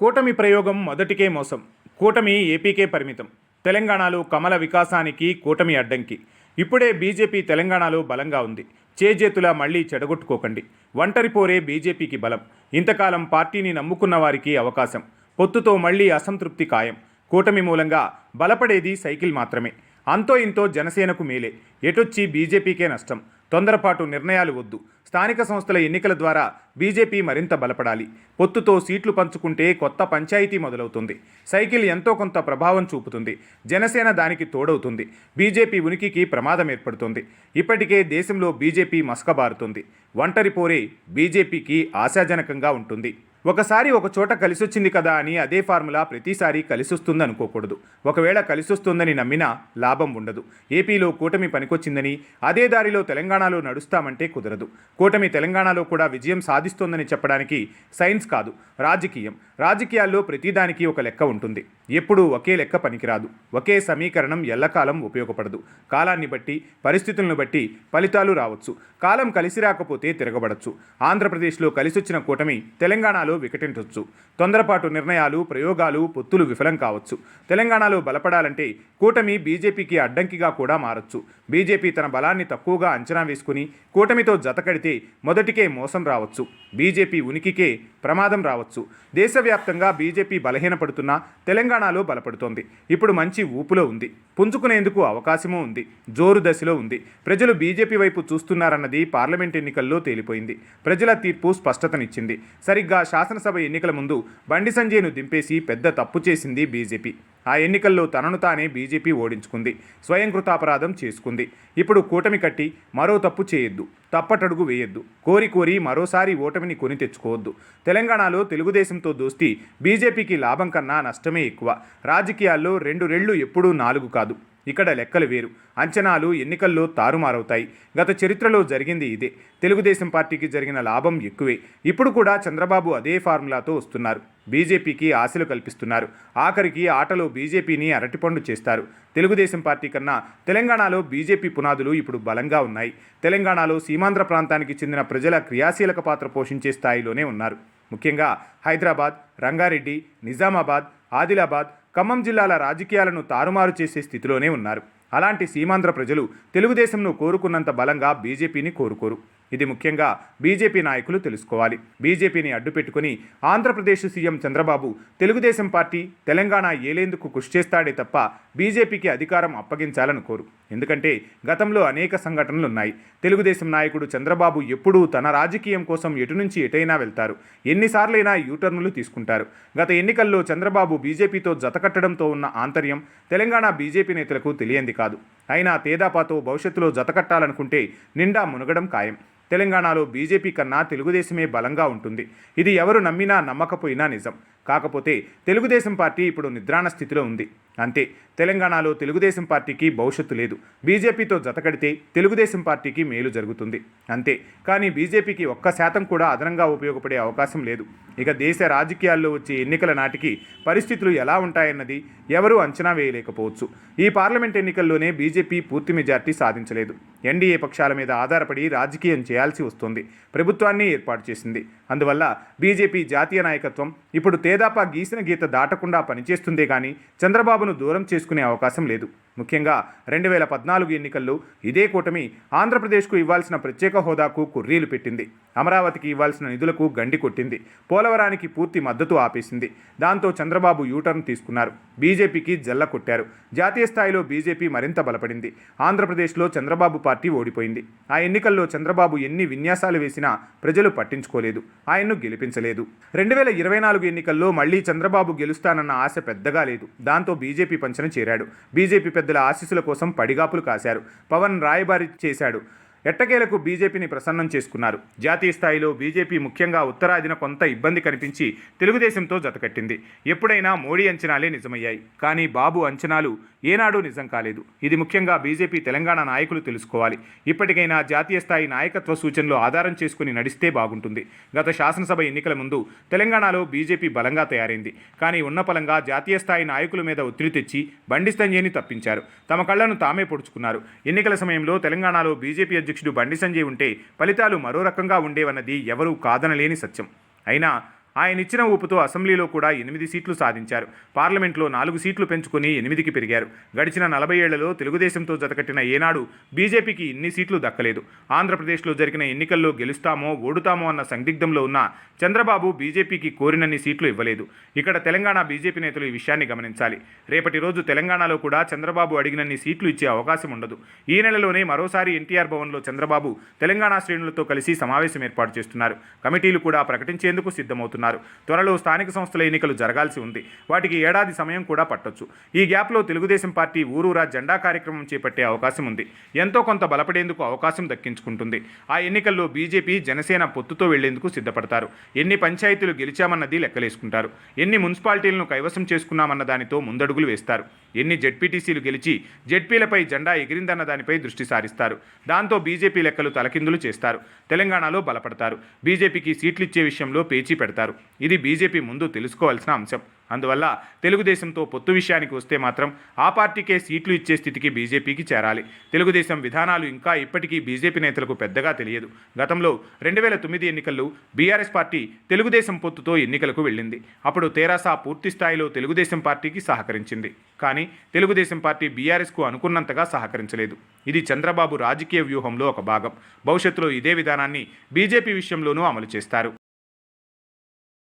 కూటమి ప్రయోగం మొదటికే మోసం. కూటమి ఏపీకే పరిమితం. తెలంగాణలో కమల వికాసానికి కూటమి అడ్డంకి. ఇప్పుడే బీజేపీ తెలంగాణలో బలంగా ఉంది. చేజేతుల మళ్ళీ చెడగొట్టుకోకండి. ఒంటరి పోరే బీజేపీకి బలం. ఇంతకాలం పార్టీని నమ్ముకున్న వారికి అవకాశం. పొత్తుతో మళ్ళీ అసంతృప్తి ఖాయం. కూటమి మూలంగా బలపడేది సైకిల్ మాత్రమే. అంతో ఇంతో జనసేనకు మేలే. ఎటొచ్చి బీజేపీకే నష్టం? తొందరపాటు నిర్ణయాలు వద్దు. స్థానిక సంస్థల ఎన్నికల ద్వారా బీజేపీ మరింత బలపడాలి. పొత్తుతో సీట్లు పంచుకుంటే కొత్త పంచాయతీ మొదలవుతుంది. సైకిల్ ఎంతో కొంత ప్రభావం చూపుతుంది. జనసేన దానికి తోడవుతుంది. బీజేపీ ఉనికికి ప్రమాదం ఏర్పడుతుంది. ఇప్పటికే దేశంలో బీజేపీ మసకబారుతుంది. ఒంటరి పోరే బీజేపీకి ఆశాజనకంగా ఉంటుంది. ఒకసారి ఒక చోట కలిసొచ్చింది కదా అని అదే ఫార్ములా ప్రతిసారి కలిసొస్తుంది అనుకోకూడదు. ఒకవేళ కలిసొస్తుందని నమ్మినా లాభం ఉండదు. ఏపీలో కూటమి పనికొచ్చిందని అదే దారిలో తెలంగాణలో నడుస్తామంటే కుదరదు. కూటమి తెలంగాణలో కూడా విజయం సాధిస్తోందని చెప్పడానికి సైన్స్ కాదు రాజకీయం. రాజకీయాల్లో ప్రతిదానికి ఒక లెక్క ఉంటుంది. ఎప్పుడూ ఒకే లెక్క పనికిరాదు. ఒకే సమీకరణం ఎల్లకాలం ఉపయోగపడదు. కాలాన్ని బట్టి పరిస్థితులను బట్టి ఫలితాలు రావచ్చు. కాలం కలిసి రాకపోతే తిరగబడచ్చు. ఆంధ్రప్రదేశ్లో కలిసొచ్చిన కూటమి తెలంగాణలో వికటించవచ్చు తొందరపాటు నిర్ణయాలు ప్రయోగాలు పొత్తులు విఫలం కావచ్చు. తెలంగాణలో బలపడాలంటే కూటమి బీజేపీకి అడ్డంకిగా కూడా మారచ్చు. బీజేపీ తన బలాన్ని తక్కువగా అంచనా వేసుకుని కూటమితో జతకడితే మొదటికే మోసం రావచ్చు. బీజేపీ ఉనికికే ప్రమాదం రావచ్చు. దేశవ్యాప్తంగా బీజేపీ బలహీనపడుతున్నా తెలంగాణలో బలపడుతోంది. ఇప్పుడు మంచి ఊపులో ఉంది. పుంజుకునేందుకు అవకాశమూ ఉంది. జోరు దశలో ఉంది. ప్రజలు బీజేపీ వైపు చూస్తున్నారన్నది పార్లమెంట్ ఎన్నికల్లో తేలిపోయింది. ప్రజల తీర్పు స్పష్టతనిచ్చింది. సరిగ్గా శాసనసభ ఎన్నికల ముందు బండి సంజయ్ను దింపేసి పెద్ద తప్పు చేసింది బీజేపీ. ఆ ఎన్నికల్లో తనను తానే బీజేపీ ఓడించుకుంది. స్వయం కృతాపరాధం చేసుకుంది. ఇప్పుడు కూటమి కట్టి మరో తప్పు చేయొద్దు. తప్పటడుగు వేయొద్దు. కోరి కోరి మరోసారి ఓటమిని కొని తెచ్చుకోవద్దు. తెలంగాణలో తెలుగుదేశంతో దోస్తీ బీజేపీకి లాభం కన్నా నష్టమే ఎక్కువ. రాజకీయాల్లో రెండు రెళ్ళు ఎప్పుడూ నాలుగు కాదు. ఇక్కడ లెక్కలు వేరు. అంచనాలు ఎన్నికల్లో తారుమారవుతాయి. గత చరిత్రలో జరిగింది ఇదే. తెలుగుదేశం పార్టీకి జరిగిన లాభం ఎక్కువే. ఇప్పుడు కూడా చంద్రబాబు అదే ఫార్ములాతో వస్తున్నారు. బీజేపీకి ఆశలు కల్పిస్తున్నారు. ఆఖరికి ఆటలో బీజేపీని అరటిపండు చేస్తారు. తెలుగుదేశం పార్టీ కన్నా తెలంగాణలో బీజేపీ పునాదులు ఇప్పుడు బలంగా ఉన్నాయి. తెలంగాణలో సీమాంధ్ర ప్రాంతానికి చెందిన ప్రజల క్రియాశీలక పాత్ర పోషించే స్థాయిలోనే ఉన్నారు. ముఖ్యంగా హైదరాబాద్ రంగారెడ్డి నిజామాబాద్ ఆదిలాబాద్ ఖమ్మం జిల్లాల రాజకీయాలను తారుమారు చేసే స్థితిలోనే ఉన్నారు. అలాంటి సీమాంధ్ర ప్రజలు తెలుగుదేశంను కోరుకున్నంత బలంగా బీజేపీని కోరుకోరు. ఇది ముఖ్యంగా బీజేపీ నాయకులు తెలుసుకోవాలి. బీజేపీని అడ్డుపెట్టుకుని ఆంధ్రప్రదేశ్ సీఎం చంద్రబాబు తెలుగుదేశం పార్టీ తెలంగాణ ఏలేందుకు కృషి చేస్తాడే తప్ప బీజేపీకి అధికారం అప్పగించాలని కోరు. ఎందుకంటే గతంలో అనేక సంఘటనలు ఉన్నాయి తెలుగుదేశం నాయకుడు చంద్రబాబు ఎప్పుడూ తన రాజకీయం కోసం ఎటు నుంచి ఎటైనా వెళ్తారు. ఎన్నిసార్లైనా యూటర్నులు తీసుకుంటారు. గత ఎన్నికల్లో చంద్రబాబు బీజేపీతో జతకట్టడంతో ఉన్న ఆంతర్యం తెలంగాణ బీజేపీ నేతలకు తెలియంది కాదు. అయినా తేదాపాతో భవిష్యత్తులో జతకట్టాలనుకుంటే నిండా మునగడం ఖాయం. తెలంగాణలో బీజేపీ కన్నా తెలుగుదేశమే బలంగా ఉంటుంది. ఇది ఎవరు నమ్మినా నమ్మకపోయినా నిజం. కాకపోతే తెలుగుదేశం పార్టీ ఇప్పుడు నిద్రాణ స్థితిలో ఉంది. అంతే తెలంగాణలో తెలుగుదేశం పార్టీకి భవిష్యత్తు లేదు. బీజేపీతో జతకడితే తెలుగుదేశం పార్టీకి మేలు జరుగుతుంది. అంతే కానీ బీజేపీకి ఒక్క శాతం కూడా అదనంగా ఉపయోగపడే అవకాశం లేదు. ఇక దేశ రాజకీయాల్లో వచ్చే ఎన్నికల నాటికి పరిస్థితులు ఎలా ఉంటాయన్నది ఎవరూ అంచనా వేయలేకపోవచ్చు. ఈ పార్లమెంట్ ఎన్నికల్లోనే బీజేపీ పూర్తి మెజార్టీ సాధించలేదు. ఎన్డీఏ పక్షాల మీద ఆధారపడి రాజకీయం చేయాల్సి వస్తుంది. ప్రభుత్వాన్ని ఏర్పాటు చేసింది. అందువల్ల బీజేపీ జాతీయ నాయకత్వం ఇప్పుడు తేదాపా గీసిన గీత దాటకుండా పనిచేస్తుందే కానీ చంద్రబాబును దూరం చేసుకునే అవకాశం లేదు. ముఖ్యంగా రెండు వేల పద్నాలుగు ఎన్నికల్లో ఇదే కూటమి ఆంధ్రప్రదేశ్కు ఇవ్వాల్సిన ప్రత్యేక హోదాకు కుర్రీలు పెట్టింది. అమరావతికి ఇవ్వాల్సిన నిధులకు గండి కొట్టింది. పోలవరానికి పూర్తి మద్దతు ఆపేసింది. దాంతో చంద్రబాబు యూటర్న్ తీసుకున్నారు. బీజేపీకి జల్ల కొట్టారు. జాతీయ స్థాయిలో బీజేపీ మరింత బలపడింది. ఆంధ్రప్రదేశ్లో చంద్రబాబు పార్టీ ఓడిపోయింది. ఆ ఎన్నికల్లో చంద్రబాబు ఎన్ని విన్యాసాలు వేసినా ప్రజలు పట్టించుకోలేదు. ఆయన్ను గెలిపించలేదు. రెండు వేల ఇరవై నాలుగు ఎన్నికల్లో మళ్ళీ చంద్రబాబు గెలుస్తానన్న ఆశ పెద్దగా లేదు. దాంతో బీజేపీ పంచన చేరాడు. బీజేపీ పెద్ద పెద్దల ఆశీస్సుల కోసం పడిగాపులు కాశారు. పవన్ రాయబారి చేశాడు. ఎట్టకేలకు బీజేపీని ప్రసన్నం చేసుకున్నారు. జాతీయ స్థాయిలో బీజేపీ ముఖ్యంగా ఉత్తరాదిన కొంత ఇబ్బంది కనిపించి తెలుగుదేశంతో జతకట్టింది. ఎప్పుడైనా మోడీ అంచనాలే నిజమయ్యాయి. కానీ బాబు అంచనాలు ఏనాడు నిజం కాలేదు. ఇది ముఖ్యంగా బీజేపీ తెలంగాణ నాయకులు తెలుసుకోవాలి. ఇప్పటికైనా జాతీయ స్థాయి నాయకత్వ సూచనలు ఆధారం చేసుకుని నడిస్తే బాగుంటుంది. గత శాసనసభ ఎన్నికల ముందు తెలంగాణలో బీజేపీ బలంగా తయారైంది. కానీ ఉన్నపలంగా జాతీయ స్థాయి నాయకుల మీద ఒత్తిడి తెచ్చి బండి సంజయ్ని తప్పించారు. తమ కళ్ళను తామే పొడుచుకున్నారు. ఎన్నికల సమయంలో తెలంగాణలో బీజేపీ అధ్యక్షుడు బండి సంజయ్ ఉంటే ఫలితాలు మరో రకంగా ఉండేవన్నది ఎవరూ కాదనలేని సత్యం. అయినా ఆయన ఇచ్చిన ఊపుతో అసెంబ్లీలో కూడా ఎనిమిది సీట్లు సాధించారు. పార్లమెంట్లో నాలుగు సీట్లు పెంచుకుని ఎనిమిదికి పెరిగారు. గడిచిన నలభై ఏళ్ళలో తెలుగుదేశంతో జతకట్టిన ఏనాడు బీజేపీకి ఇన్ని సీట్లు దక్కలేదు. ఆంధ్రప్రదేశ్లో జరిగిన ఎన్నికల్లో గెలుస్తామో ఓడుతామో అన్న సందిగ్ధంలో ఉన్న చంద్రబాబు బీజేపీకి కోరినన్ని సీట్లు ఇవ్వలేదు. ఇక్కడ తెలంగాణ బీజేపీ నేతలు ఈ విషయాన్ని గమనించాలి. రేపటి రోజు తెలంగాణలో కూడా చంద్రబాబు అడిగినన్ని సీట్లు ఇచ్చే అవకాశం ఉండదు. ఈ నెలలోనే మరోసారి ఎన్టీఆర్ భవన్లో చంద్రబాబు తెలంగాణ శ్రేణులతో కలిసి సమావేశం ఏర్పాటు చేస్తున్నారు. కమిటీలు కూడా ప్రకటించేందుకు సిద్ధమవుతున్నారు. త్వరలో స్థానిక సంస్థల ఎన్నికలు జరగాల్సి ఉంది. వాటికి ఏడాది సమయం కూడా పట్టొచ్చు. ఈ గ్యాప్లో తెలుగుదేశం పార్టీ ఊరూరా జెండా కార్యక్రమం చేపట్టే అవకాశం ఉంది. ఎంతో కొంత బలపడేందుకు అవకాశం దక్కించుకుంటుంది. ఆ ఎన్నికల్లో బీజేపీ జనసేన పొత్తుతో వెళ్ళేందుకు సిద్ధపడతారు. ఎన్ని పంచాయతీలు గెలిచామన్నది లెక్కలేసుకుంటారు. ఎన్ని మున్సిపాలిటీలను కైవసం చేసుకున్నామన్న దానితో ముందడుగులు వేస్తారు. ఎన్ని జెడ్పీటీసీలు గెలిచి జెడ్పీలపై జెండా ఎగిరిందన్న దానిపై దృష్టి సారిస్తారు. దాంతో బీజేపీ లెక్కలు తలకిందులు చేస్తారు. తెలంగాణలో బలపడతారు. బీజేపీకి సీట్లు ఇచ్చే విషయంలో పేచీ పెడతారు. ఇది బీజేపీ ముందు తెలుసుకోవాల్సిన అంశం. అందువల్ల తెలుగుదేశంతో పొత్తు విషయానికి వస్తే మాత్రం ఆ పార్టీకే సీట్లు ఇచ్చే స్థితికి బీజేపీకి చేరాలి. తెలుగుదేశం విధానాలు ఇంకా ఇప్పటికీ బీజేపీ నేతలకు పెద్దగా తెలియదు. గతంలో రెండు వేల తొమ్మిది ఎన్నికల్లో బీఆర్ఎస్ పార్టీ తెలుగుదేశం పొత్తుతో ఎన్నికలకు వెళ్ళింది. అప్పుడు తెరాస పూర్తి స్థాయిలో తెలుగుదేశం పార్టీకి సహకరించింది. కానీ తెలుగుదేశం పార్టీ బీఆర్ఎస్కు అనుకున్నంతగా సహకరించలేదు. ఇది చంద్రబాబు రాజకీయ వ్యూహంలో ఒక భాగం. భవిష్యత్తులో ఇదే విధానాన్ని బీజేపీ విషయంలోనూ అమలు చేస్తారు.